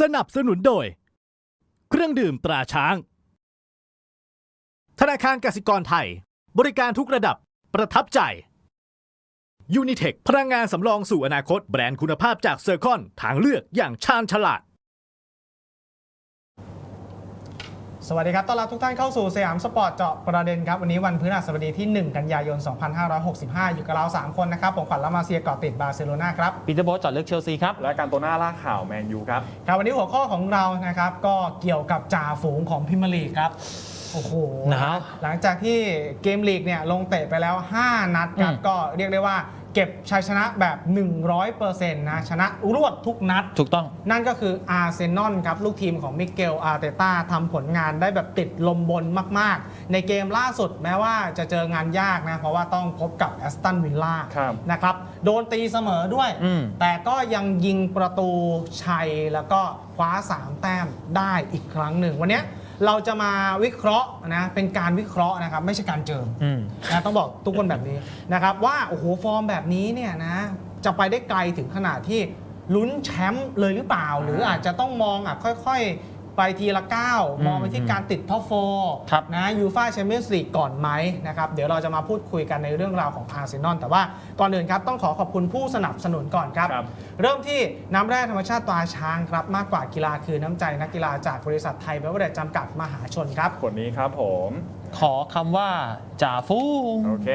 สนับสนุนโดย เครื่องดื่มตราช้าง ธนาคารกสิกรไทย บริการทุกระดับประทับใจยูนิเทคพลังงานสำรองสู่อนาคตแบรนด์คุณภาพจากเซอร์คอนทางเลือกอย่างชาญฉลาด สวัสดีครับ ต้อนรับทุกท่านเข้าสู่สยามสปอร์ตเจาะประเด็นครับ วันนี้วันพฤหัสบดีที่ 1 กันยายน 2565 อยู่กับเรา 3 คนนะครับ ผมขวัญละมาเซียเกาะติดบาร์เซโลนาครับ ปีเตอร์โบสจอดลึกเชลซีครับ และการตัวหน้าล่าข่าวแมนยูครับ ครับ วันนี้หัวข้อของเรานะครับ ก็เกี่ยวกับจ่าฝูงของพิมยร์ลีกครับ โอ้โหนะฮะหลังจากที่เกมลีกเนี่ยลงเตะไปแล้ว 5 นัดครับอืมก็เรียกได้ว่า เก็บชัยชนะแบบ 100%นะชนะรวดทุกนัด ถูกต้อง นั่นก็คืออาร์เซนอลครับ ลูกทีมของมิเกลอาร์เตต้าทำผลงานได้แบบติดลมบนมาก ๆ ในเกมล่าสุดแม้ว่าจะเจองานยากนะ เพราะว่าต้องพบกับแอสตันวิลล่าครับนะครับ โดนตีเสมอด้วย อืม แต่ก็ยังยิงประตูชัยแล้วก็คว้า 3 แต้มได้อีกครั้งหนึ่ง วันเนี้ย เราจะมาวิเคราะห์นะเป็นการวิเคราะห์นะครับไม่ใช่การเจิมอืม นะต้องบอกทุกคนแบบนี้นะครับว่าโอ้โหฟอร์มแบบนี้เนี่ยนะจะไปได้ไกลถึงขนาดที่ลุ้นแชมป์เลยหรือเปล่า หรืออาจจะต้องมองอะค่อยๆ ไปทีละก้าวมองไปที่การติดท็อปโฟครับนะยูฟาแชมเปี้ยนส์ลีกก่อนไหมนะครับเดี๋ยวเราจะมาพูดคุยกันในเรื่องราวของอาร์เซนอลแต่ว่าก่อนอื่นครับ ต้องขอขอบคุณผู้สนับสนุนก่อนครับครับเริ่มที่น้ำแร่ธรรมชาติตราช้างครับ มากกว่ากีฬาคือน้ำใจนักกีฬาจากบริษัทไทยเบเวอร์เรจจำกัดมหาชนครับขวดนี้ครับผม ขอคำว่าจ่าฟูงโอเค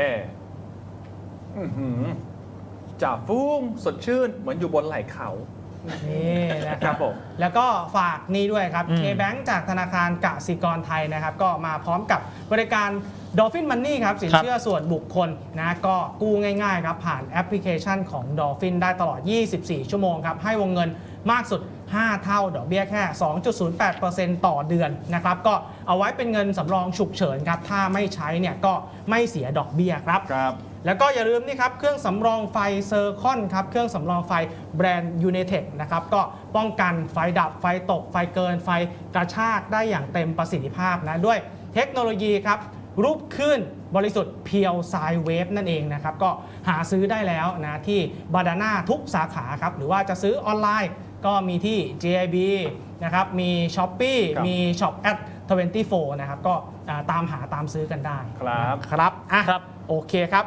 อื้อหือจ่าฟุ้งสดชื่นเหมือนอยู่บนไหล่เขา นี่นะคครัรับบผม แล้วก็ฝากนี่ด้วยครับ อืม K-Bank จากธนาคารกสิกรไทยนะครับ ก็มาพร้อมกับบริการ Dolphin Money ครับ สินครับ เชื่อส่วนบุคคลนะก็กู้ง่ายๆครับ ผ่านแอปพลิเคชันของ Dolphin ได้ตลอด 24 ชั่วโมงครับ ให้วงเงินมากสุด 5 เท่าดอกเบี้ยแค่ 2.08%ต่อเดือนนะครับก็เอาไว้เป็นเงินสำรองฉุกเฉินครับถ้าไม่ใช้เนี่ยก็ไม่เสียดอกเบี้ยครับครับแล้วก็อย่าลืมนี่ครับเครื่องสำรองไฟเซอร์คอนครับเครื่องสำรองไฟแบรนด์ยูเนเต็ดนะครับก็ป้องกันไฟดับไฟตก ไฟเกินไฟกระชากได้อย่างเต็มประสิทธิภาพนะด้วยเทคโนโลยีครับรูปขึ้นบริสุทธิ์เพียวไซเวฟนั่นเองนะครับก็หาซื้อได้แล้วนะที่บาดาน่าทุกสาขาครับหรือว่าจะซื้อออนไลน์ ก็มีที่ JIB นะครับมี s h o p e e ครับ มี Shop at 24 นะครับ ก็อ่าตามหาตามซื้อกันได้ครับ ครับอะครับ โอเคครับ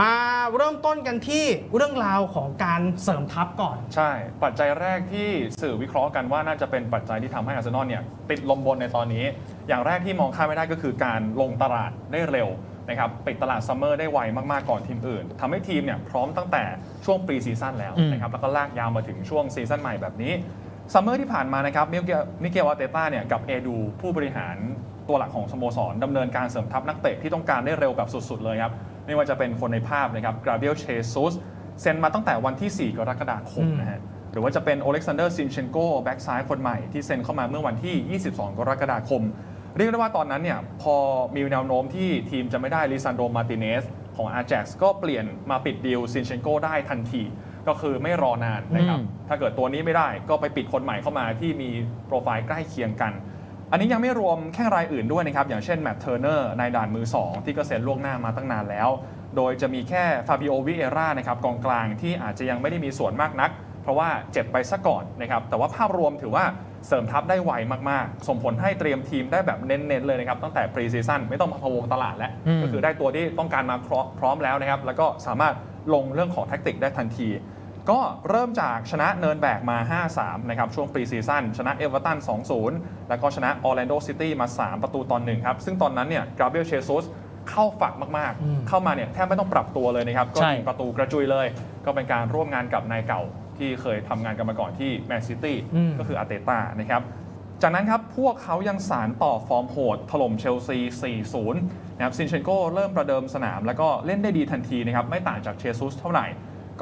มาเริ่มต้นกันที่เรื่องราวของการเสริมทัพก่อน ใช่ ปัจจัยแรกที่สื่อวิเคราะห์กันว่าน่าจะเป็นปัจจัยที่ทำให้อาร์เซนอลเนี่ยติดลมบนในตอนนี้ อย่างแรกที่มองข้ามไม่ได้ก็คือการลงตลาดได้เร็ว นะครับปิดตลาดซัมเมอร์ได้ไวมากๆก่อนทีมอื่นทำให้ทีมเนี่ยพร้อมตั้งแต่ช่วงปรีซีซั่นแล้วอืมนะครับแล้วก็ลากยาวมาถึงช่วงซีซั่นใหม่แบบนี้ซัมเมอร์ที่ผ่านมานะครับมิเกลมิเกลอาร์เตต้าเนี่ยกับเอดูผู้บริหารตัวหลักของสโมสรดำเนินการเสริมทัพนักเตะที่ต้องการได้เร็วแบบสุดๆเลยครับไม่ว่าจะเป็นคนในภาพนะครับกราเบียลเชซุสเซ็นมาตั้งแต่วันที่ 4 กรกฎาคมนะฮะหรือว่าจะเป็นโอเล็กซานเดอร์ซินเชนโกแบ็กซ้ายคนใหม่ที่เซ็นเข้ามาเมื่อวันที่ 22 กรกฎาคม เรียกได้ว่าตอนนั้นเนี่ยพอมีแนวโน้มที่ทีมจะไม่ได้ลิซันโดมาติเนสของอา j a x ก็เปลี่ยนมาปิดดีลซินเชนโกได้ทันที ก็คือไม่รอนานนะครับ อืม ถ้าเกิดตัวนี้ไม่ได้ก็ไปปิดคนใหม่เข้ามาที่มีโปรไฟล์ใกล้เคียงกัน อันนี้ยังไม่รวมแค่รายอื่นด้วยนะครับ อย่างเช่นแมตต์เทอร์เนอร์ในด่านมือ 2 ที่ก็เซ็นล่วงหน้ามาตั้งนานแล้ว โดยจะมีแค่ฟาบิโอวิเอรานะครับกองกลางที่อาจจะยังไม่ได้มีส่วนมากนัก เพราะว่าเจ็บไปซะก่อนนะครับแต่ว่าภาพรวมถือว่า เสริมทัพได้ไวมากๆ ส่งผลให้เตรียมทีมได้แบบเน้นๆเลยนะครับ ตั้งแต่ปรีซีซั่นไม่ต้องมาพะวงตลาดแล้วอืมก็คือได้ตัวที่ต้องการมาพร้อมพร้อมแล้วนะครับ แล้วก็สามารถลงเรื่องของแท็กติกได้ทันที ก็เริ่มจากชนะเนินแบกมา 5-3 นะครับ ช่วงปรีซีซั่นชนะเอเวอร์ตัน 2-0 แล้วก็ชนะออร์แลนโดซิตี้มา 3 ประตูตอนหนึ่งครับ ซึ่งตอนนั้นเนี่ยกราเบรียลเชซุสเข้าฝักมากอืมๆเข้ามาเนี่ยแทบไม่ต้องปรับตัวเลยนะครับ ก็ใช่ยิงประตูกระจุยเลย ก็เป็นการร่วมงานกับนายเก่า ที่เคยทำงานกันมาก่อนที่แมนซิตี้อืม ก็คืออาร์เตต้านะครับจากนั้นครับพวกเขายังสารต่อฟอร์มโหดถล่มเชลซี 4-0 นะครับซินเชนโกเริ่มประเดิมสนาม แล้วก็เล่นได้ดีทันทีนะครับไม่ต่างจากเชซุสเท่าไหร่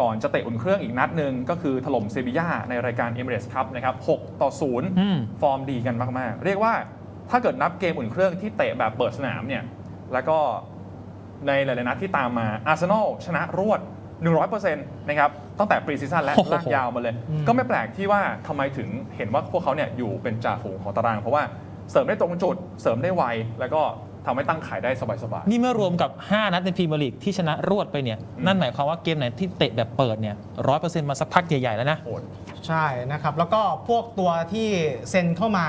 ก่อนจะเตะอุ่นเครื่องอีกนัดหนึ่งก็คือถล่มเซบีย่าในรายการเอเมเรสครับนะครับ6ต่อ 0 อืม ฟอร์มดีกันมากๆ เรียกว่าถ้าเกิดนับเกมอุ่นเครื่องที่เตะแบบเปิดสนามเนี่ย แล้วก็ในหลายๆนัดที่ตามมาอาร์เซนอลชนะรวด 100%นะครับตั้งแต่ปรีซีซั่นและโอ้โหลากยาวมาเลยอืมก็ไม่แปลกที่ว่าทำไมถึงเห็นว่าพวกเขาเนี่ยอยู่เป็นจ่าฝูงของตาราง เพราะว่าเสริมได้ตรงจุด เสริมได้ไว แล้วก็ทำให้ตั้งขายได้สบายนี่เมื่อรวมกับ 5 นัดในพรีเมียร์ลีกที่ชนะรวดไปเนี่ยอืมนั่นหมายความว่าเกมไหนที่เตะแบบเปิดเนี่ยร้อยเปอร์เซ็นต์มาสักพักใหญ่ ๆ แล้วนะๆโหดใช่นะครับ แล้วก็พวกตัวที่เซ็นเข้ามา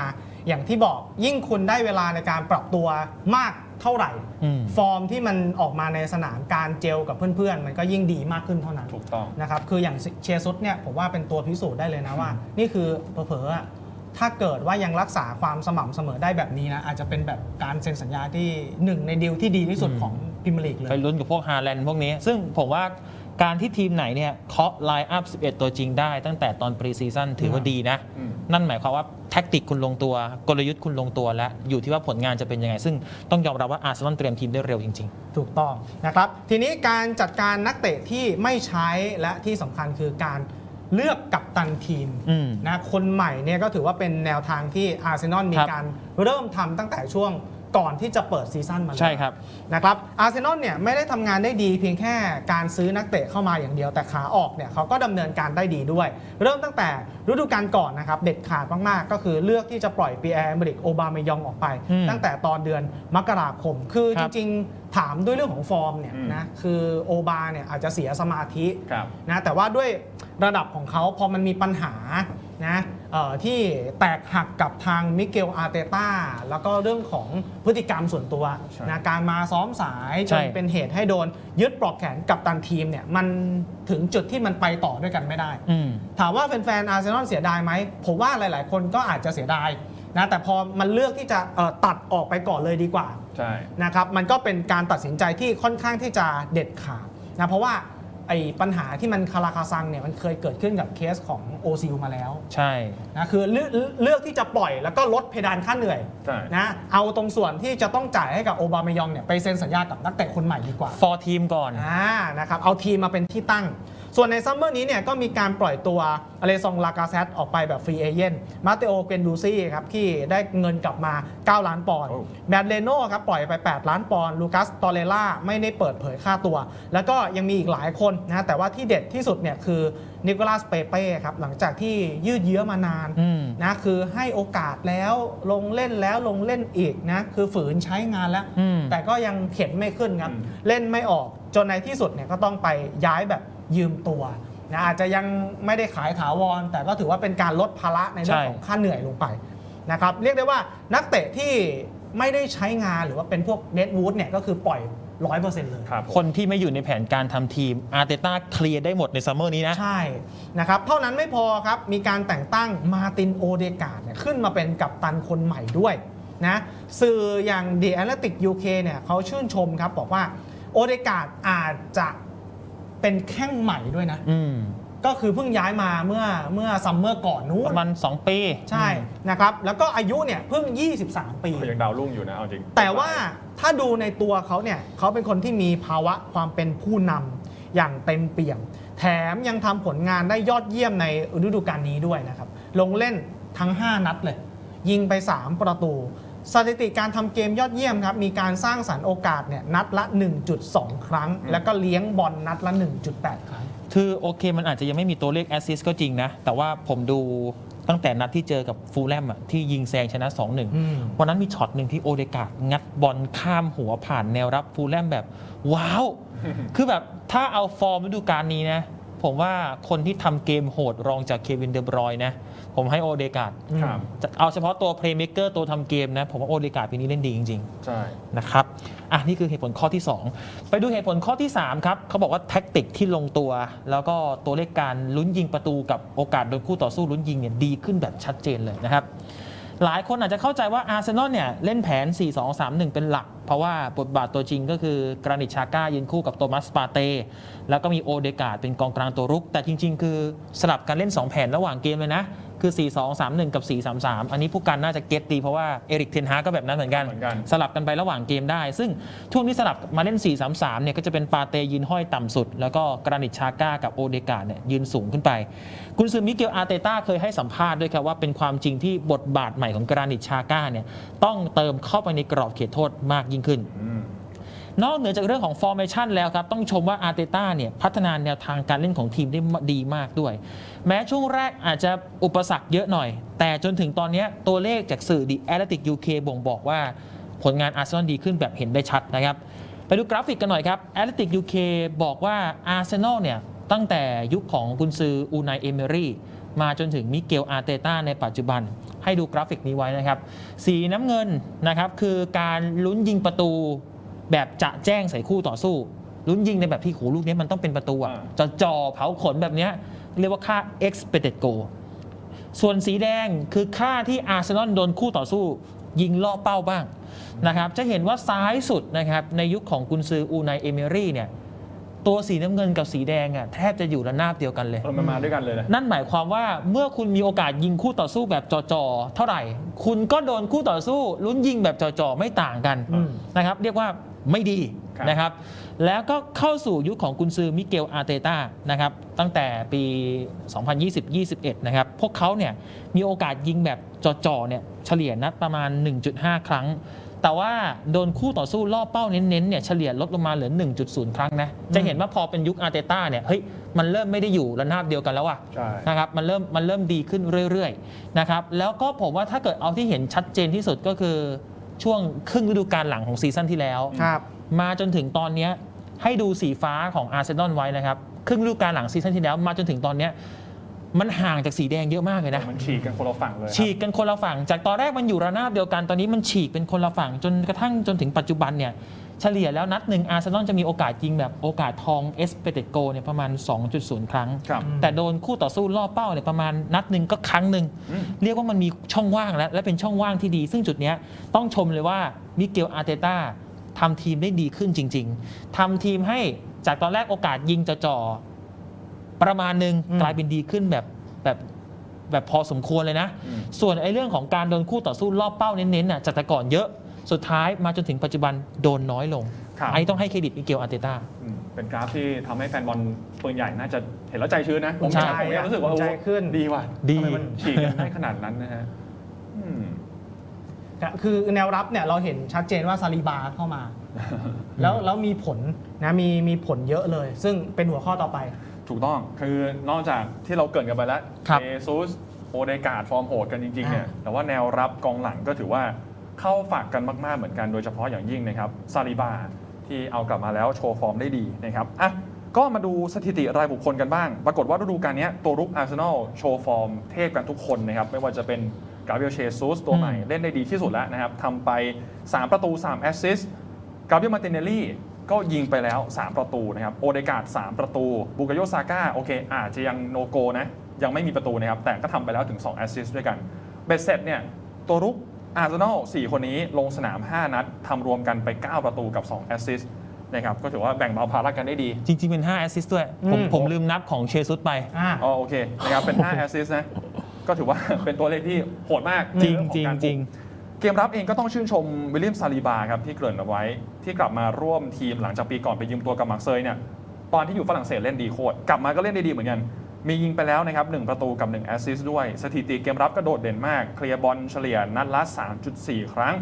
อย่างที่บอกยิ่งคุณได้เวลาในการปรับตัวมาก เท่าไหร่ อืม ฟอร์มที่มันออกมาในสนามการเจลกับเพื่อนๆ มันก็ยิ่งดีมากขึ้นเท่านั้นถูกต้อง นะครับคืออย่างเชซุสเนี่ยผมว่าเป็นตัวพิสูจน์ได้เลยนะว่า นี่คือเผลอๆอะถ้าเกิดว่ายังรักษาความสม่ำเสมอได้แบบนี้นะอาจจะเป็นแบบการเซ็นสัญญาที่หนึ่งในดีลที่ดีที่สุดอืมของพรีเมียร์ลีกเลยไปลุ้นกับพวกฮาแลนด์พวกนี้ ซึ่งผมว่า การที่ทีมไหนเนี่ยเคาะไลน์อัพ 11 ตัวจริงได้ ตั้งแต่ตอนปรีซีซั่นถือว่าดีนะอืมนั่นหมายความว่าแท็กติกคุณลงตัว กลยุทธ์คุณลงตัวแล้วอยู่ที่ว่าผลงานจะเป็นยังไง ซึ่งต้องยอมรับว่าอาร์เซนอลเตรียมทีมได้เร็วจริงถูกต้องนะครับ ทีนี้การจัดการนักเตะที่ไม่ใช้และที่สำคัญคือการเลือกกัปตันทีมอืมนะคนใหม่เนี่ยก็ถือว่าเป็นแนวทางที่อาร์เซนอลมีครับการเริ่มทำตั้งแต่ช่วง ก่อนที่จะเปิดซีซั่นมาๆแล้วใช่ครับนะครับอาร์เซนอลเนี่ยไม่ได้ทำงานได้ดีเพียงแค่การซื้อนักเตะเข้ามาอย่างเดียวแต่ขาออกเนี่ยเขาก็ดำเนินการได้ดีด้วย เริ่มตั้งแต่ฤดูกาลก่อนนะครับ เด็ดขาดมาก ๆ ก็คือเลือกที่จะปล่อยปีแอร์เมริกโอบามายองออกไป อืมตั้งแต่ตอนเดือนมกราคม คือคจรับ ริง ๆ ถามด้วยเรื่องของฟอร์มเนี่ยอืมนะคือโอบาเนี่ยอาจจะเสียสมาธิ ครับ นะแต่ว่าด้วยระดับของเขาพอมันมีปัญหานะเอ่อ ที่แตกหักกับทางมิเกลอาร์เตต้าแล้วก็เรื่องของพฤติกรรมส่วนตัวใช่นะการมาซ้อมสายจใช่นเป็นเหตุให้โดน ยึดปลอกแขนกับตันทีมเนี่ยมันถึงจุดที่มันไปต่อด้วยกันไม่ได้อืมถามว่าแฟนๆอาร์เซนอลเสียดายไหมผมว่าหลาย ๆ คนก็อาจจะเสียดายนะแต่พอมันเลือกที่จะเอ่อตัดออกไปก่อนเลยดีกว่าใช่นะครับมันก็เป็นการตัดสินใจที่ค่อนข้างที่จะเด็ดขาดนะเพราะว่าไอ้ปัญหาที่มันคาราคาซังเนี่ยมันเคยเกิดขึ้นกับเคสของโอซิลมาแล้วใช่นะคือเลือกเลือกที่จะปล่อยแล้วก็ลดเพดานค่าเหนื่อยใช่นะเอาตรงส่วนที่จะต้องจ่ายให้กับโอบามายองเนี่ยไปเซ็นสัญญากับนักเตะคนใหม่ดีกว่า ฟอร์ทีมก่อนอ่านะครับเอาทีมมาเป็นที่ตั้ง ส่วนในซัมเมอร์นี้เนี่ยก็มีการปล่อยตัวอเลซองลากาเซตออกไปแบบฟรีเอเจนต์มาเตโอเกนดูซี่ครับที่ได้เงินกลับมา 9 ล้านปอนด์โอ้แมดเลโน่ครับปล่อยไป 8 ล้านปอนด์ลูคัสตอเรล่าไม่ได้เปิดเผยค่าตัว แล้วก็ยังมีอีกหลายคนนะแต่ว่าที่เด็ดที่สุดเนี่ยคือนิโคลัสเปเป้ครับหลังจากที่ยืดเยื้อมานานอืมนะคือให้โอกาสแล้วลงเล่นแล้วลงเล่นอีกนะคือฝืนใช้งานแล้วอืมแต่ก็ยังเข็นไม่ขึ้นครับอืมเล่นไม่ออกจนในที่สุดเนี่ยก็ต้องไปย้ายแบบ ยืมตัวนะอาจจะยังไม่ได้ขายถาวร แต่ก็ถือว่าเป็นการลดภาระในเรื่องใช่ของค่าเหนื่อยลงไปนะครับเรียกได้ว่านักเตะที่ไม่ได้ใช้งานหรือว่าเป็นพวกเน็ตวูดเนี่ยก็คือปล่อย100%เลยครับผมคนที่ไม่อยู่ในแผนการทำทีมอาร์เตต้าเคลียร์ได้หมดในซัมเมอร์นี้นะ ใช่นะครับเท่านั้นไม่พอครับ มีการแต่งตั้งมาตินโอเดกาดเนี่ยขึ้นมาเป็นกัปตันคนใหม่ด้วยนะสื่ออย่าง The Atlantic UK เนี่ยเขาชื่นชมครับ บอกว่าโอเดกาดอาจจะ เป็นแข้งใหม่ด้วยนะ อืมก็คือเพิ่งย้ายมาเมื่อเมื่อซัมเมอร์ก่อนนู้ปนระมาณ2ปี ใช่นะครับแล้วก็อายุเนี่ยเพิ่ง 23 ปียังดาวรุ่งอยู่นะเอาจริงแต่ว่าถ้าดูในตัวเขาเนี่ยเขาเป็นคนที่มีภาวะความเป็นผู้นำอย่างเต็มเปี่ยม แถมยังทำผลงานได้ยอดเยี่ยมในฤดูกาลนี้ด้วยนะครับ ลงเล่นทั้ง 5 นัดเลย ยิงไป 3 ประตู สถิติการทำเกมยอดเยี่ยมครับมีการสร้างสรรค์โอกาสเนี่ยนัดละ 1.2 ครั้งอืมแล้วก็เลี้ยงบอลนัดละ 1.8 ครั้ง คือโอเคมันอาจจะยังไม่มีตัวเลขแอสซิสก็จริงนะ แต่ว่าผมดูตั้งแต่นัดที่เจอกับฟูลแลมอะที่ยิงแซงชนะอืม2-1 วันนั้นมีช็อตหนึ่งที่โอเดกาดงัดบอลข้ามหัวผ่านแนวรับฟูลแลมแบบ ว้าว คือแบบถ้าเอาฟอร์มฤดูกาลนี้นะ ผมว่าคนที่ทำเกมโหดรองจากเควินเดอบรอยน์นะ ผมให้โอเดกาดครับจะเอาเฉพาะตัวเพลย์เม k เกอร์ตัวทำเกมนะ ผมว่าโอเดกาดปีนี้เล่นดีจริงๆ ใช่นะครับอะนี่คือเหตุผลข้อที่ 2 ไปดูเหตุผลข้อที่ 3 ครับเขาบอกว่าแท็กติกที่ลงตัว แล้วก็ตัวเลขการลุ้นยิงประตูกับโอกาสโดนคู่ต่อสู้ลุ้นยิงเนี่ยดีขึ้นแบบชัดเจนเลยนะครับหลายคนอาจจะเข้าใจว่าอาร์เซนอลเนี่ยเล่นแผน 4-2-3-1 เป็นหลัก เพราะว่าบทบาทตัวจริงก็คือกรานิตชาก้ายืนคู่กับโตมัสปาเต้แล้วก็มีโอเดกาดเป็นกองกลางตัวรุก แต่จริง ๆ คือสลับกันเล่น 2 แผนระหว่างเกมเลยนะ คือ 4-2-3-1 กับ 4-3-3 อันนี้ผู้กันน่าจะเก็ตดีเพราะว่าเอริกเทนฮาก็แบบนั้นเหมือนกัน เหมือนกัน สลับกันไประหว่างเกมได้ ซึ่งช่วงที่สลับมาเล่น 4-3-3 เนี่ยก็จะเป็นปาเตยืนห้อยต่ำสุด แล้วก็กรานิตชาก้ากับโอเดกาเนี่ยยืนสูงขึ้นไป กุนซือมิเกลอาร์เตต้าเคยให้สัมภาษณ์ด้วยครับว่าเป็นความจริงที่บทบาทใหม่ของกรานิตชาก้าเนี่ยต้องเติมเข้าไปในกรอบเขตโทษมากยิ่งขึ้น อืม นอกเหนือจากเรื่องของฟอร์เมชันแล้วครับ ต้องชมว่าอาร์เตต้าเนี่ยพัฒนาแนวทางการเล่นของทีมได้ดีมากด้วย แม้ช่วงแรกอาจจะอุปสรรคเยอะหน่อย แต่จนถึงตอนเนี้ยตัวเลขจากสื่อ The Athletic UK บ่งบอกว่าผลงานอาร์เซนอลดีขึ้นแบบเห็นได้ชัดนะครับ ไปดูกราฟิกกันหน่อยครับ a อ l e t i c UK บอกว่าอาร์เซนอลเนี่ยตั้งแต่ยุคของกุนซืออูนายเอเมรี่มาจนถึงมิเกลอาร์เตต้าในปัจจุบัน ให้ดูกราฟิกนี้ไว้นะครับ สีน้ำเงินนะครับคือการลุ้นยิงประตูแบบจะแจ้งใส่คู่ต่อสู้ลุ้นยิงในแบบที่โหลูกนี้มันต้องเป็นประตูอะอ่าจะจ่อเผาขนแบบเนี้ย เรียกว่าค่า expected goal ส่วนสีแดงคือค่าที่อาร์เซนอลโดนคู่ต่อสู้ ยิงล่อเป้าบ้างนะครับจะเห็นว่าซ้ายสุดนะครับในยุคของกุนซืออูไนเอเมรี่เนี่ยตัวสีน้ำเงินกับสีแดงอะแทบจะอยู่ระนาบเดียวกันเลยเออมันมาด้วยกันเลยนะนั่นหมายความว่าเมื่อคุณมีโอกาสยิงคู่ต่อสู้แบบจ่อๆเท่าไหร่ คุณก็โดนคู่ต่อสู้ลุ้นยิงแบบจ่อๆไม่ต่างกันอืมนะครับเรียกว่า ไม่ดีครับ นะครับ แล้วก็เข้าสู่ยุคของกุนซือมิเกลอาร์เตต้านะครับตั้งแต่ปี 2020-21 นะครับ พวกเขาเนี่ยมีโอกาสยิงแบบจ่อๆเนี่ยเฉลี่ยนัดประมาณ 1.5 ครั้ง แต่ว่าโดนคู่ต่อสู้ล่อเป้าเน้นๆเนี่ยเฉลี่ยลดลงมาเหลือ 1.0 ครั้งนะจะเห็นว่าพอเป็นยุคอาร์เตต้าเนี่ยเฮ้ยมันเริ่มไม่ได้อยู่ระนาบเดียวกันแล้วอะ ใช่ นะครับมันเริ่มมันเริ่มดีขึ้นเรื่อยๆนะครับแล้วก็ผมว่าถ้าเกิดเอาที่เห็นชัดเจนที่สุดก็คือ ช่วงครึ่งฤดูกาลหลังของซีซั่นที่แล้ว ครับ มาจนถึงตอนเนี้ยให้ดูสีฟ้าของอาร์เซนอลไว้นะครับ ครึ่งฤดูกาลหลังซีซั่นที่แล้วมาจนถึงตอนเนี้ยมันห่างจากสีแดงเยอะมากเลยนะ มันฉีกกันคนละฝั่งเลยครับฉีกกันคนละฝั่ง จากตอนแรกมันอยู่ระนาบเดียวกัน ตอนนี้มันฉีกเป็นคนละฝั่งจนกระทั่งจนถึงปัจจุบันเนี่ย เฉลี่ยแล้วนัดหนึ่งอาร์เซนอลจะมีโอกาสยิงแบบโอกาสทองเอสเปเตโกเนี่ยประมาณ 2.0 ครั้ง ครับ แต่โดนคู่ต่อสู้ล่อเป้าเนี่ยประมาณนัดหนึ่งก็ครั้งหนึ่ง อืม เรียกว่ามันมีช่องว่างแล้ว และเป็นช่องว่างที่ดี ซึ่งจุดเนี้ยต้องชมเลยว่ามิเกลอาร์เตต้าทำทีมได้ดีขึ้นจริง ๆทำทีมให้จากตอนแรกโอกาสยิงจะจ่อๆประมาณหนึ่งอืม กลายเป็นดีขึ้นแบบแบบแบบพอสมควรเลยนะ อืม ส่วนไอ้เรื่องของการโดนคู่ต่อสู้รอบเป้าเน้นๆน่ะจากแต่ก่อนเยอะ สุดท้ายมาจนถึงปัจจุบันโดนน้อยลง ครับ อันนี้ต้องให้เครดิตมิเกลอาร์เตต้า อืมเป็นกราฟที่ทำให้แฟนบอลปืนใหญ่น่าจะเห็นแล้วใจชื้นนะผมใช่ผมยังรู้สึกว่าใจขึ้น ดีว่ะดี ทำไมมันฉีกกันได้ขนาดนั้นนะฮะอืมคือแนวรับเนี่ยเราเห็นชัดเจนว่าซาลีบาเข้ามา แล้วแล้วมีผลนะมีมีผลเยอะเลย ซึ่งเป็นหัวข้อต่อไป ถูกต้อง คือนอกจากที่เราเกรินกันไปแล้วครับ เอซุสโอเดการ์ดฟอร์มโหดกันจริงๆเนี่ย อ่า แต่ว่าแนวรับกองหลังก็ถือว่า เข้าฝากกันมาก ๆ เหมือนกันโดยเฉพาะอย่างยิ่งนะครับซาลิบาที่เอากลับมาแล้วโชว์ฟอร์มได้ดีนะครับอะก็มาดูสถิติรายบุคคลกันบ้าง ปรากฏว่าฤดูกาลเนี้ยตัวรุกอาร์เซนอลโชว์ฟอร์มเทพกันทุกคนนะครับ ไม่ว่าจะเป็นกาเบรียลเชซุสตัวใหม่อืมเล่นได้ดีที่สุดแล้วนะครับทำไป 3 ประตู 3 แอสซิสต์กาเบรียลมาตินเนลลี่ก็ยิงไปแล้ว 3 ประตูนะครับ โอเดการ์ด3ประตู บูกาโยซาก้าโอเค อาจจะยังโนโกนะ ยังไม่มีประตูนะครับ แต่ก็ทำไปแล้วถึง 2 แอสซิสต์ด้วยกัน เบ็ดเสร็จเนี่ยตัวรุก อาร์เซนอล4คนนี้ลงสนาม 5 นัดทำรวมกันไป 9 ประตูกับ 2 แอสซิสต์นะครับก็ถือว่าแบ่งเบาภาระกันได้ดี จริง ๆ เป็น5แอสซิสต์ด้วย ผมอืม ผมลืมนับของเชซุสไป อ่า อ๋อโอเคนะครับเป็น 5 แอสซิสต์นะ ก็ถือว่า เป็นตัวเลขที่โหดมากจริงในจริงเอของกาจริงบุกเกมรับเองก็ต้องชื่นชมวิลเลียมซาลีบาครับที่เกริ่นเอาไว้ ที่กลับมาร่วมทีมหลังจากปีก่อนไปยืมตัวกับมาร์กเซยเนี่ยตอนที่อยู่ฝรั่งเศสเล่นดีโคตรกลับมาก็เล่นได้ดีเหมือนกัน มียิงไปแล้วนะครับ1ประตูกับ 1 แอสซิสต์ด้วย สถิติเกมรับก็โดดเด่นมาก เคลียร์บอลเฉลี่ยนัดละ 3.4 ครั้ง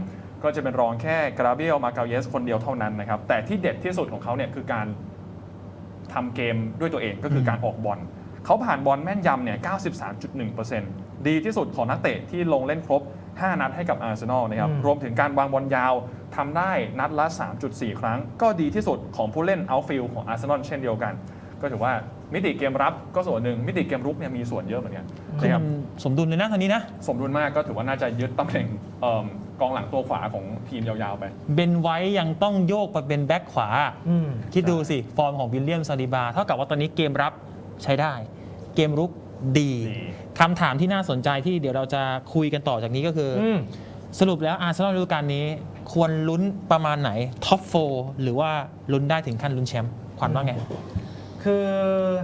ก็จะเป็นรองแค่กราเบียลมาเกาเยสคนเดียวเท่านั้นนะครับ แต่ที่เด็ดที่สุดของเขาเนี่ยคือการทำเกมด้วยตัวเองก็คือการออกบอลเขาผ่านบอลแม่นยำเนี่ย 93.1%ดีที่สุดของนักเตะที่ลงเล่นครบ 5 นัดให้กับอาร์เซนอลนะครับอืมรวมถึงการวางบอลยาวทำได้นัดละ 3.4 ครั้ง ก็ดีที่สุดของผู้เล่นเอาฟิลของอาร์เซนอลเช่นเดียวกัน ก็ถือว่า มิติเกมรับก็ส่วนหนึ่งมิติเกมรุกเนี่ยมีส่วนเยอะเหมือนกันคือนะครับมันสมดุลเลยนะตอนนี้นะ สมดุลมากก็ถือว่าน่าจะยึดตำแหน่งเอิ่มกองหลังตัวขวาของทีมยาวๆไป เบนไว้ยังต้องโยกไปเป็นแบ็คขวาอืมคิดดูสิ ฟอร์มของวิลเลียมซาลิบา เท่ากับว่าตอนนี้เกมรับใช้ได้ เกมรุกดีดีคำถามที่น่าสนใจที่เดี๋ยวเราจะคุยกันต่อจากนี้ก็คืออืมสรุปแล้วอาร์เซนอลฤดูกาลนี้ ควรลุ้นประมาณไหนท็อปโฟหรือว่าลุ้นได้ถึงขั้นลุ้นแชมป์ขวัญว่าไง คือ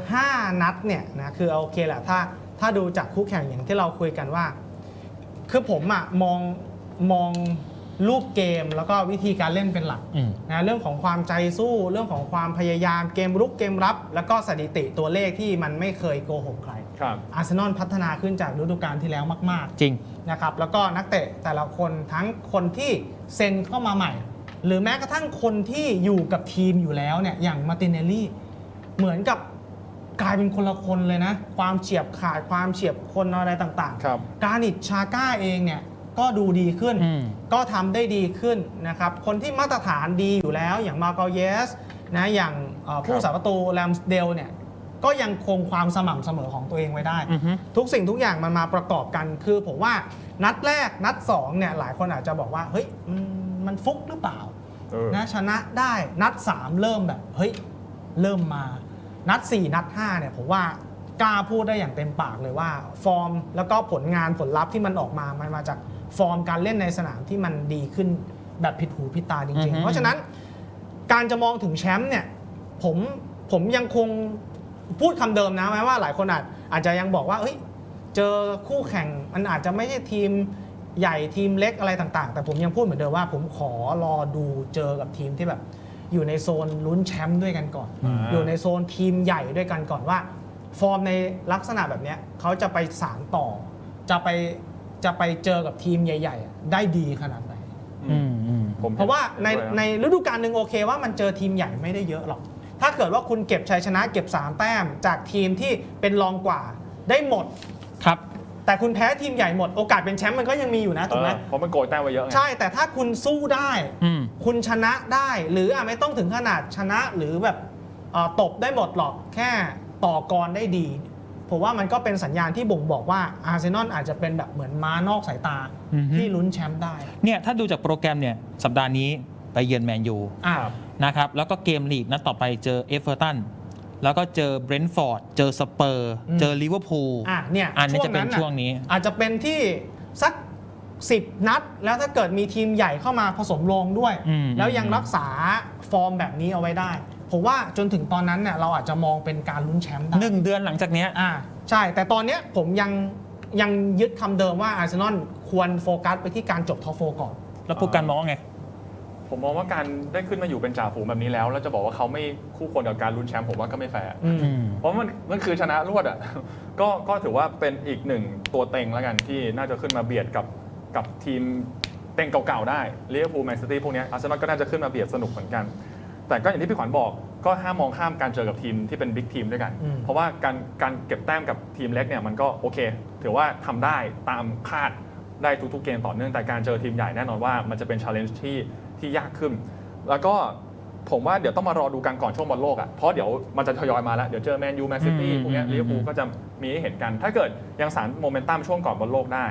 5 นัดเนี่ยนะคือโอเคแหละถ้าถ้าดูจากคู่แข่งอย่างที่เราคุยกันว่า คือผมอะมองมองรูปเกมแล้วก็วิธีการเล่นเป็นหลักอืมนะเรื่องของความใจสู้เรื่องของความพยายามเกมรุกเกมรับ แล้วก็สถิติตัวเลขที่มันไม่เคยโกหกใครครับอาร์เซนอลพัฒนาขึ้นจากฤดูกาลที่แล้วมาก ๆ จริงนะครับแล้วก็นักเตะแต่ละคนทั้งคนที่เซ็นเข้ามาใหม่ หรือแม้กระทั่งคนที่อยู่กับทีมอยู่แล้วเนี่ยอย่างมาร์ตินเนลลี่ เหมือนกับกลายเป็นคนละคนเลยนะ ความเฉียบขาดความเฉียบคนอะไรต่างครับๆ การิตชาก้าเองเนี่ยก็ดูดีขึ้น อืม ก็ทำได้ดีขึ้นนะครับ คนที่มาตรฐานดีอยู่แล้วอย่างมาเกาเยสนะอย่างเอ่อผู้สาประตูแรมสเดลเนี่ยก็ยังคงความสม่ำเสมอของตัวเองไว้ได้ อือฮึ ทุกสิ่งทุกอย่างมันมาประกอบกันคือผมว่านัดแรกนัด2เนี่ยหลายคนอาจจะบอกว่าเฮ้ยมันมันฟุกหรือเปล่า เออ นะชนะได้นัด 3 เริ่มแบบ เฮ้ย เริ่มมา นัด 4 นัด5เนี่ยผมว่ากล้าพูดได้อย่างเต็มปากเลยว่า ฟอร์มแล้วก็ผลงานผลลัพธ์ที่มันออกมา มันมาจากฟอร์มการเล่นในสนามที่มันดีขึ้นแบบผิดหูผิดตาจอืริงอฮึๆเพราะฉะนั้นการจะมองถึงแชมป์เนี่ยผมผมยังคงพูดคำเดิมนะแม้ว่าหลายคนอาจอาจจะยังบอกว่าเฮ้ยเจอคู่แข่งมันอาจจะไม่ใช่ทีมใหญ่ทีมเล็กอะไรต่าง ๆ แต่ผมยังพูดเหมือนเดิมว่าผมขอรอดูเจอกับทีมที่แบบ อยู่ในโซนลุ้นแชมป์ด้วยกันก่อนอ่าอยู่ในโซนทีมใหญ่ด้วยกันก่อนว่า ฟอร์มในลักษณะแบบเนี้ยเขาจะไปสารต่อ จะไปจะไปเจอกับทีมใหญ่ๆอะได้ดีขนาดไหนอืมอืมผมเพราะว่าในเห็ด้วยในฤดูกาลหนึ่งโอเคว่ามันเจอทีมใหญ่ไม่ได้เยอะหรอก ถ้าเกิดว่าคุณเก็บชัยชนะเก็บ 3 แต้มจากทีมที่เป็นรองกว่าได้หมดครับ แต่คุณแพ้ทีมใหญ่หมดโอกาสเป็นแชมป์มันก็ยังมีอยู่นะถูกไหมเออเพราะมันโกยแต้มไว้เยอะไงใช่แต่ถ้าคุณสู้ได้ อืม คุณชนะได้ หรืออะไม่ต้องถึงขนาดชนะหรือแบบเอ่อตบได้หมดหรอกแค่ต่อกรได้ดี ผมว่ามันก็เป็นสัญญาณที่บ่งบอกว่าอาร์เซนอลอาจจะเป็นแบบเหมือนม้านอกสายตาอือฮึ ที่ลุ้นแชมป์ได้เนี่ยถ้าดูจากโปรแกรมเนี่ยสัปดาห์นี้ไปเยือนแมนยูอ่านะครับแล้วก็เกมลีกนัดต่อไปเจอเอฟเวอร์ตัน แล้วก็เจอเบรนท์ฟอร์ดเจอสเปอร์อืมเจอลิเวอร์พูลอะเนี่ยอันนี้จะเป็นน่ช่วงนี้ อาจจะเป็นที่สัก10นัด แล้วถ้าเกิดมีทีมใหญ่เข้ามาผสมลงด้วยอืมแล้วยังรักษาฟอร์มแบบนี้เอาไว้ได้ผมว่าจนถึงตอนนั้นเนี่ยเราอาจจะมองเป็นการลุ้นแชมป์ได้หนึ่งเดือนหลังจากเนี้ยอ่าใช่ แต่ตอนเนี้ยผมยังยังยึดคำเดิมว่าอาร์เซนอลควรโฟกัสไปที่การจบท็อปโฟร์ก่อน แล้วผู้การมองว่าไง ผมมองว่าการได้ขึ้นมาอยู่เป็นจ่าฝูงแบบนี้แล้ว แล้วจะบอกว่าเขาไม่คู่ควรกับการลุ้นแชมป์ผมว่าก็ไม่แฟร์อืมอืมเพราะมันมันคือชนะรวดอะก็ก็ถือว่าเป็นอีกหนึ่งตัวเต็งแล้วกันที่น่าจะขึ้นมาเบียดกับกับทีมเต็งเก่าๆได้ลิเวอร์พูลแมนซิตี้พวกเนี้อาร์เซนอลก็น่าจะขึ้นมาเบียดสนุกเหมือนกัน แต่ก็อย่างที่พี่ขวัญบอกก็ห้ามมองข้ามการเจอกับทีมที่เป็นบิ๊กทีมด้วยกันอืมเพราะว่าการการเก็บแต้มกับทีมเล็กเนี่ยมันก็โอเค ถือว่าทำได้ตามคาดได้ทุกๆเกมต่อเนื่องแต่การเจอทีมใหญ่แน่นอนว่ามันจะเป็นชาเลนจ์ที่ ที่ยากขึ้น แล้วก็ผมว่าเดี๋ยวต้องมารอดูกันก่อนช่วงบอลโลกอะเพราะเดี๋ยวมันจะทยอยมาแล้วเดี๋ยวเจอแมนยูแมนซิตี้อืมพวกเนี้อืมลิเวอร์พูลอืมก็จะมีให้เห็นกัน ถ้าเกิดยังสารโมเมนตัมช่วงก่อนบอลโลกได้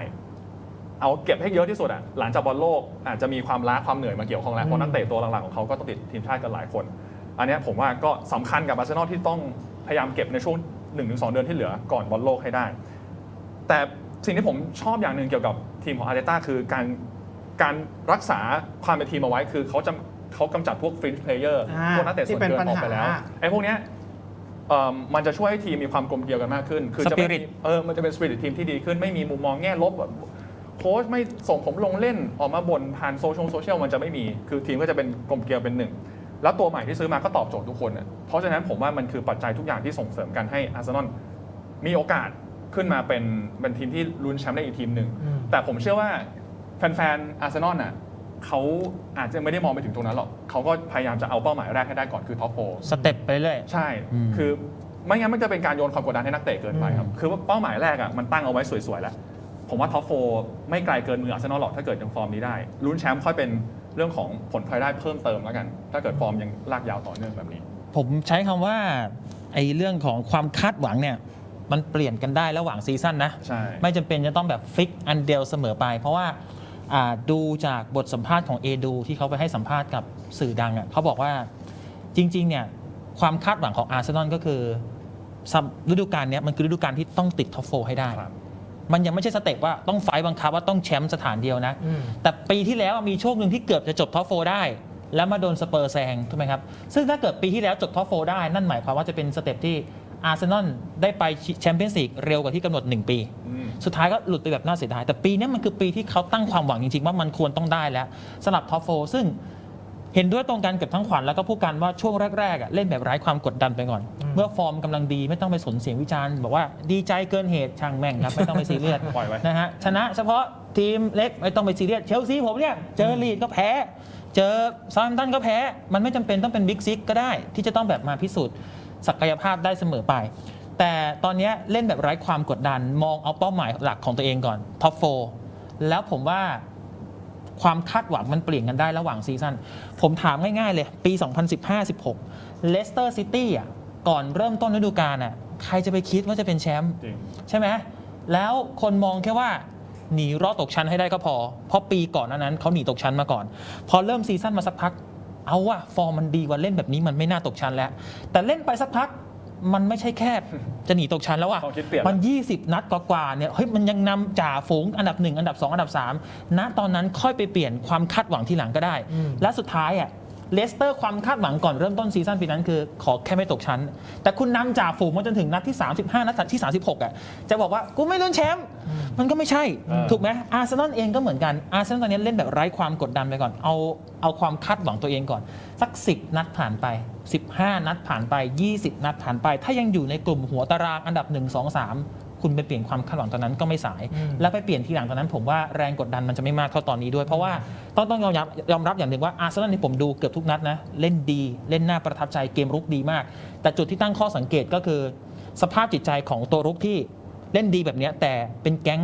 เอาเก็บให้เยอะที่สุดอะหลังจากบอลโลกอาจจะมีความล้าความเหนื่อยมาเกี่ยวข้องแล้วเพราะนักเตะตัวหลักๆของเขาก็ต้องติดทีมชาติกันหลายคน อันเนี้ยผมว่าก็สำคัญกับอาร์เซนอลที่ต้องพยายามเก็บในช่วง1-2 เดือนที่เหลือก่อนบอลโลกให้ได้ แต่สิ่งที่ผมชอบอย่างหนึ่งเกี่ยวกับทีมของอาร์เตต้าคือการ การรักษาความเป็นทีมเอาไว้ คือเขาจะเขากำจัดพวกฟรินช์เพลเยอร์อ่าพวกนักเตะส่วนที่เป็นเกินปัญออกไปแล้วหา ไอ้พวกเนี้ยเอิ่มมันจะช่วยให้ทีมมีความกลมเกลียวกันมากขึ้น คือจะไม่ Spirit มีเออมันจะเป็นสปิริตทีมที่ดีขึ้นไม่มีมุมมองแง่ลบแบบโค้ชไม่ส่งผมลงเล่นออกมาบ่นผ่านโซเชียลโซเชียลมันจะไม่มี คือทีมก็จะเป็นกลมเกลียวเป็นหนึ่ง แล้วตัวใหม่ที่ซื้อมาก็ตอบโจทย์ทุกคนน่ะเพราะฉะนั้นผมว่ามันคือปัจจัยทุกอย่างที่ส่งเสริมกันให้อาร์เซนอลมีโอกาสขึ้นมาเป็นเป็นทีมที่ลุ้นแชมป์ได้อีกทีมหนึ่ง อืม แต่ผมเชื่อว่า แฟนๆอาร์เซนอลน่ะเขาอาจจะไม่ได้มองไปถึงตรงนั้นหรอกเขาก็พยายามจะเอาเป้าหมายแรกให้ได้ก่อนคือท็อปโฟสเต็ปไปเรื่อยใช่ อืม คือไม่งั้นมันจะเป็นการโยนความกดดันให้นักเตะเกินไปครับอืมคือว่าเป้าหมายแรกอะมันตั้งเอาไว้สวยๆแล้ว ผมว่าท็อปโฟไม่ไกลเกินมืออาร์เซนอลหรอกถ้าเกิดยังฟอร์มนี้ได้ลุ้นแชมป์ค่อยเป็นเรื่องของผลพลอยได้เพิ่มเติมแล้วกัน ถ้าเกิดฟอร์มยังลากยาวต่อเนื่องแบบนี้ ผมใช้คำว่าไอ้เรื่องของความคาดหวังเนี่ยมันเปลี่ยนกันได้ระหว่างซีซั่นนะ ใช่ ไม่จำเป็นจะต้องแบบฟิกอันเดียวเสมอไป เพราะว่าอ่า ดูจากบทสัมภาษณ์ของเอดูที่เขาไปให้สัมภาษณ์กับสื่อดังอะเขาบอกว่าจริงๆเนี่ยความคาดหวังของอาร์เซนอลก็คือสำฤดูกาลเนี้ยมันคือฤดูกาลที่ต้องติดท็อปโฟให้ได้ครับมันยังไม่ใช่สเต็ปว่าต้องไฟต์บังคับว่าต้องแชมป์สถานเดียวนะอืมแต่ปีที่แล้วมีช่วงหนึ่งที่เกือบจะจบท็อปโฟได้ แล้วมาโดนสเปอร์แซงถูกไหมครับ ซึ่งถ้าเกิดปีที่แล้วจบท็อปโฟได้ นั่นหมายความว่าจะเป็นสเต็ปที่ อาร์เซนอลได้ไปแชมเปี้ยนส์ลีกเร็วกว่าที่กำหนด 1 ปีอืมสุดท้ายก็หลุดไปแบบน่าเสียดาย แต่ปีนี้มันคือปีที่เขาตั้งความหวังจริงๆ ว่ามันควรต้องได้แล้วสำหรับท็อปโฟซึ่งเห็นด้วยตรงกันกับทั้งขวัญแล้วก็ผู้กันว่าช่วงแรกๆอะเล่นแบบไร้ความกดดันไปก่อนอืมเมื่อฟอร์มกำลังดีไม่ต้องไปสนเสียงวิจารณ์บอกว่าดีใจเกินเหตุช่างแม่งครับ ไม่ต้องไปซีเรียสปล่อยไว้นะฮะชนะเฉพาะทีมเล็กไม่ต้องไปซีเรียสเชลซีผมเนี่ยเจอลีดก็แพ้ เจอซาร์ตันก็แพ้ มันไม่จำเป็นต้องเป็นบิ๊กซิกก็ได้ ที่จะต้องแบบมาพิสูจน์ ศักยภาพได้เสมอไป แต่ตอนเนี้ยเล่นแบบไร้ความกดดันมองเอาเป้าหมายหลักของตัวเองก่อนท็อปโฟแล้วผมว่าความคาดหวังมันเปลี่ยนกันได้ระหว่างซีซั่นผมถามง่าย ๆ เลย ปี 2015-16เลสเตอร์ซิตี้อะก่อนเริ่มต้นฤดูกาลอะใครจะไปคิดว่าจะเป็นแชมป์จริงใช่ไหมแล้วคนมองแค่ว่าหนีรอดตกชั้นให้ได้ก็พอ เพราะปีก่อนหนานั้นเขาหนีตกชั้นมาก่อน พอเริ่มซีซั่นมาสักพัก เอาว่าฟอร์มมันดีกว่าเล่นแบบนี้มันไม่น่าตกชั้นแล้ว แต่เล่นไปสักพักมันไม่ใช่แค่จะหนีตกชั้นแล้วอะความคิดเปลี่ยน มัน 20 นัดกว่าๆเนี่ยเฮ้ยมันยังนำจ่าฝูงอันดับ 1 อันดับ 2 อันดับ3ณตอนนั้นค่อยไปเปลี่ยนความคาดหวังที่หลังก็ได้อืมและสุดท้ายอะ เลสเตอร์ความคาดหวังก่อนเริ่มต้นซีซั่นปีนั้นคือขอแค่ไม่ตกชั้น แต่คุณนำจ่าฝูงมาจนถึงนัดที่ 35 นัดที่ 36อะจะบอกว่ากูไม่ลุ้นแชมป์มันก็ไม่ใช่เออถูกไหมอาร์เซนอลเองก็เหมือนกันอาร์เซนอลตอนนี้เล่นแบบไร้ความกดดันไปก่อน เอาเอาความคาดหวังตัวเองก่อน สัก 10 นัดผ่านไป 15 นัดผ่านไป 20 นัดผ่านไป ถ้ายังอยู่ในกลุ่มหัวตารางอันดับ 1 2 3 คุณไปเปลี่ยนความคาดหวังตอนนั้นก็ไม่สายอืมแล้วไปเปลี่ยนทีหลังตอนนั้น ผมว่าแรงกดดันมันจะไม่มากเท่าตอนนี้ด้วย เพราะว่าต้องต้องยอมรับยอมรับอย่างหนึ่งว่าอาร์เซนอลนี่ผมดูเกือบทุกนัดนะเล่นดีเล่นน่าประทับใจเกมรุกดีมาก แต่จุดที่ตั้งข้อสังเกตก็คือ สภาพจิตใจของตัวรุกที่เล่นดีแบบเนี้ยแต่เป็นแก๊ง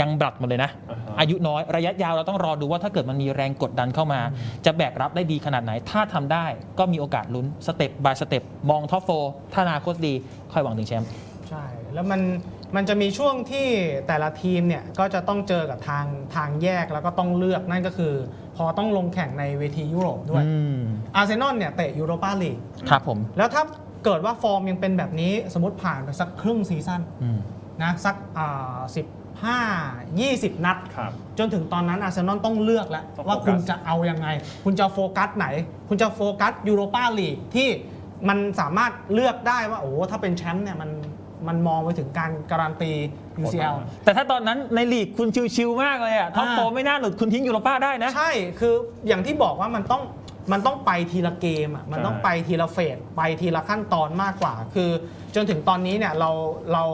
ยังบลัดหมดเลยนะอ่าฮะอายุน้อยระยะยาวเราต้องรอดูว่าถ้าเกิดมันมีแรงกดดันเข้ามา จะแบกรับได้ดีขนาดไหน ถ้าทำได้ก็มีโอกาสลุ้นสเต็ปบายสเต็ปมองท็อปโฟถ้าอนาคตดี ค่อยหวังถึงแชมป์ใช่ แล้วมัน มันจะมีช่วงที่แต่ละทีมเนี่ยก็จะต้องเจอกับทางทางแยกแล้วก็ต้องเลือกนั่นก็คือ พอต้องลงแข่งในเวทียุโรปด้วยอืมอาร์เซนอลเนี่ยเตะยูโรปาลีกครับผมแล้วถ้าเกิดว่าฟอร์มยังเป็นแบบนี้สมมติผ่านไปสักครึ่งซีซั่นอืมนะสักอ่าสิบห้ายี่สิบนัดครับจนถึงตอนนั้นอาร์เซนอลต้องเลือกแล้วต้องว่าโฟกัสคุณจะเอายังไง คุณจะโฟกัสไหน คุณจะโฟกัสยูโรปาลีกที่มันสามารถเลือกได้ว่าโอ้โหถ้าเป็นแชมป์เนี่ยมัน มันมองไปถึงการการันตี UCL แต่ถ้าตอนนั้นในลีกคุณชิวๆมากเลยอะท็อปอ่าโฟไม่น่าหลุดคุณทิ้งยูโรป้าได้นะ ใช่ คืออย่างที่บอกว่ามันต้องมันต้องไปทีละเกมอะมันต้องใช่ไปทีละเฟสไปทีละขั้นตอนมากกว่า คือจนถึงตอนนี้เนี่ยเราเรา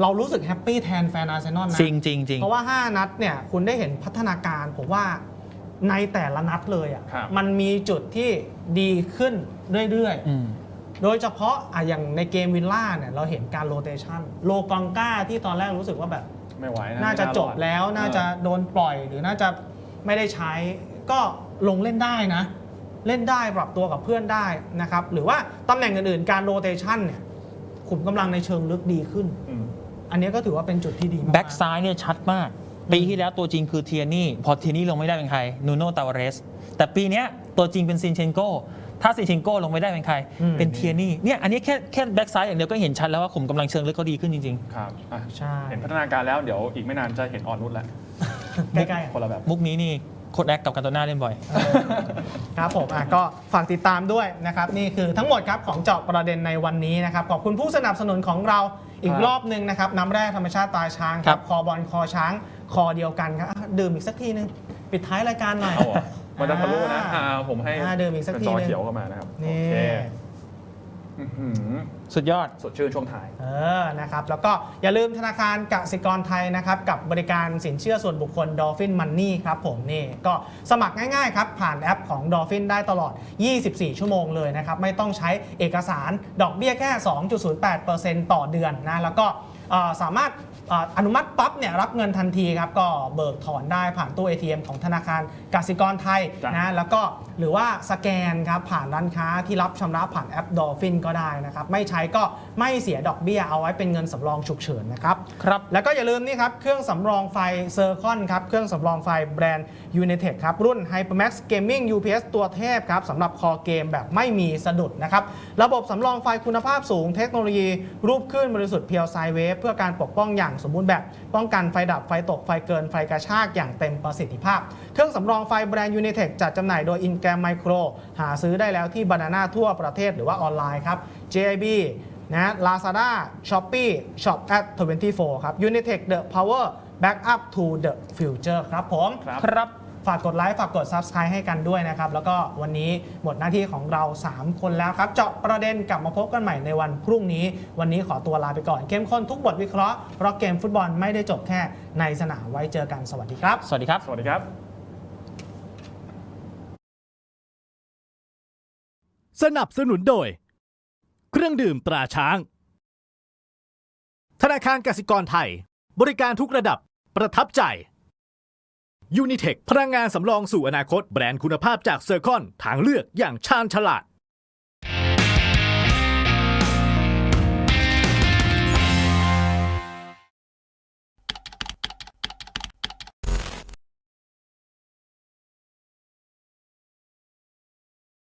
เรารู้สึกแฮปปี้แทนแฟนอาร์เซนอลนะจริงจริงจริงเพราะว่า 5 นัดเนี่ยคุณได้เห็นพัฒนาการผมว่าในแต่ละนัดเลยอะครับมันมีจุดที่ดีขึ้นเรื่อยอืมๆ โดยเฉพาะอะอย่างในเกมวิลล่าเนี่ยเราเห็นการโรเตชันโลกองก้าที่ตอนแรกรู้สึกว่าแบบ ไม่ไหวนะน่าจะไม่จรอบดแล้วน่าจะเออโดนปล่อยหรือน่าจะไม่ได้ใช้ ก็ลงเล่นได้นะ เล่นได้ปรับตัวกับเพื่อนได้นะครับ หรือว่าตำแหน่งอื่นๆ การโรเตชันเนี่ยขุมกำลังในเชิงลึกดีขึ้น อืม อันนี้ก็ถือว่าเป็นจุดที่ดีมากๆ แบ็กซ้ายเนี่ยชัดมาก ปีที่แล้วตัวจริงคือเทียนี่ พอเทียนี่ลงไม่ได้เป็นใครนูโนตาวาเรสแต่ปีเนี้ยตัวจริงเป็นซินเชนโก ถ้าซินเชนโกลงไม่ได้เป็นใคร อืม เป็นเทียนี่เนี่ยอันนี้แค่แค่แบ็กซ้ายอย่างเดียวก็เห็นชัดแล้วว่าขุมกำลังเชิงลึกเขาดีขึ้นจริงครับอะใช่ เห็นพัฒนาการแล้วเดี๋ยวอีกไม่นานจะเห็นออนนุชแล้วใกล้ๆ คนละแบบ ๆ มุกนี้นี่โคดแอคกับกันโตน่าเล่นบ่อย ครับผมอะก็ฝากติดตามด้วยนะครับ นี่คือทั้งหมดครับของเจาะประเด็นในวันนี้นะครับ ขอบคุณผู้สนับสนุนของเราอีกครับ รอบหนึ่งนะครับ น้ำแร่ธรรมชาติตาช้างคครัรับ บ คอบอลคอช้าง คอเดียวกันครับอะดื่มอีกสักทีนึง ปิดท้ายรายการหน่อย เอาเหรอ มันจะทะลุนะอ่าผมให้อ่าเดิมอีกสักเป็นทีจอหนึ่ง เขียวเข้ามานะครับนี่โอเคอื้อหือสุดยอด สดชื่นช่วงท้าย เออนะครับแล้วก็อย่าลืมธนาคารกสิกรไทยนะครับกับบริการสินเชื่อส่วนบุคคล Dolphin Money ครับผมนี่ก็สมัครง่ายๆครับผ่านแอปของ Dolphin ได้ตลอด 24 ชั่วโมงเลยนะครับ ไม่ต้องใช้เอกสารดอกเบี้ยแค่ 2.08%ต่อเดือนนะแล้วก็เอ่อสามารถเอ่ออนุมัติปั๊บเนี่ยรับเงินทันทีครับก็เบิกถอนได้ผ่านตู้ ATM ของธนาคารกสิกรไทยจ้ะนะแล้วก็หรือว่าสแกนครับผ่านร้านค้าที่รับชำระผ่านแอป Dolphin ก็ได้นะครับไม่ใช้ก็ไม่เสียดอกเบี้ยเอาไว้เป็นเงินสำรองฉุกเฉินนะครับครับแล้วก็อย่าลืมนี่ครับเครื่องสำรองไฟเซอร์คอนครับเครื่องสำรองไฟแบรนด์ Unitech ครับรุ่น HyperMax Gaming UPS ตัวเทพครับสำหรับคอเกมแบบไม่มีสะดุดนะครับระบบสำรองไฟคุณภาพสูงเทคโนโลยีรูปคลื่นบริสุทธิ์เพียวไซเวฟเพื่อการปกป้องอย่างสมบูรณ์แบบ ป้องกันไฟดับไฟตกไฟเกินไฟกระชากอย่างเต็มประสิทธิภาพ เครื่องสำรองไฟแบรนด์ Unitech จัดจำหน่ายโดย Ingram Micro หาซื้อได้แล้วที่ Banana ทั่วประเทศหรือว่าออนไลน์ครับ JIB นะ Lazada Shopee Shop at 24 ครับ Unitech the power back up to the future ครับผม ครับครับ ฝากกดไลค์ฝากกด Subscribe ให้กันด้วยนะครับ แล้วก็วันนี้หมดหน้าที่ของเรา 3 คนแล้วครับ เจาะประเด็นกลับมาพบกันใหม่ในวันพรุ่งนี้ วันนี้ขอตัวลาไปก่อน เข้มข้นทุกบทวิเคราะห์เพราะเกมฟุตบอลไม่ได้จบแค่ในสนามไว้เจอกันสวัสดีครับ สวัสดีครับ สวัสดีครับ สนับสนุนโดย เครื่องดื่มตราช้าง ธนาคารกสิกรไทย บริการทุกระดับประทับใจ Unitech พลังงานสำรองสู่อนาคตแบรนด์คุณภาพจากเซอร์คอนทางเลือกอย่างชาญฉลาด